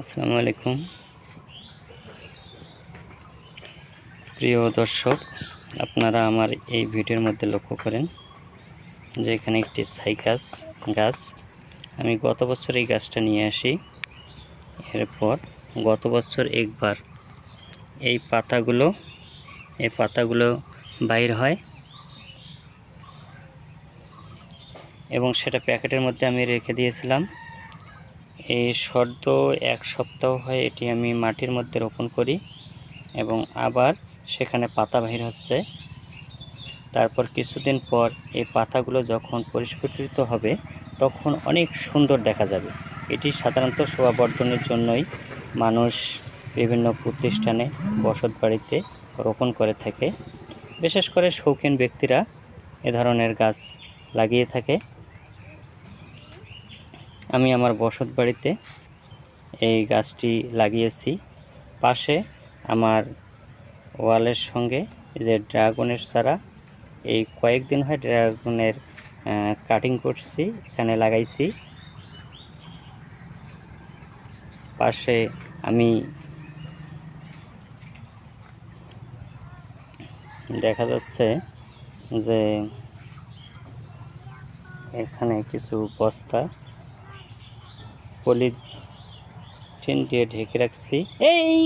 আসসালামু আলাইকুম। প্রিয় দর্শক, আপনারা আমার এই ভিডিওর মধ্যে লক্ষ্য করেন যে এখানে একটি সাইকাস গাছ। আমি গত বছর এই গাছটা নিয়ে আসি। এরপর গত বছর একবার এই পাতাগুলো এই পাতাগুলো বাইর হয় এবং সেটা প্যাকেটের মধ্যে আমি রেখে দিয়েছিলাম। এই সদ্য এক সপ্তাহ হয় এটি আমি মাটির মধ্যে রোপণ করি এবং আবার সেখানে পাতা বাহির হচ্ছে। তারপর কিছুদিন পর এই পাতাগুলো যখন পরিস্ফুটিত হবে, তখন অনেক সুন্দর দেখা যাবে। এটি সাধারণত শোভাবর্ধনের জন্যই মানুষ বিভিন্ন প্রতিষ্ঠানে বসত বাড়িতে রোপণ করে থাকে। বিশেষ করে শৌখিন ব্যক্তিরা এ ধরনের গাছ লাগিয়ে থাকে। আমি আমার বসত বাড়িতে এই গাছটি লাগিয়েছি। পাশে আমার ওয়ালের সঙ্গে যে ড্রাগনের চারা, এই কয়েকদিন হয় ড্রাগনের কাটিং করছি, এখানে লাগাইছি। পাশে আমি দেখা যাচ্ছে যে এখানে কিছু বস্তা পলিথিন দিয়ে ঢেকে রাখছি। এই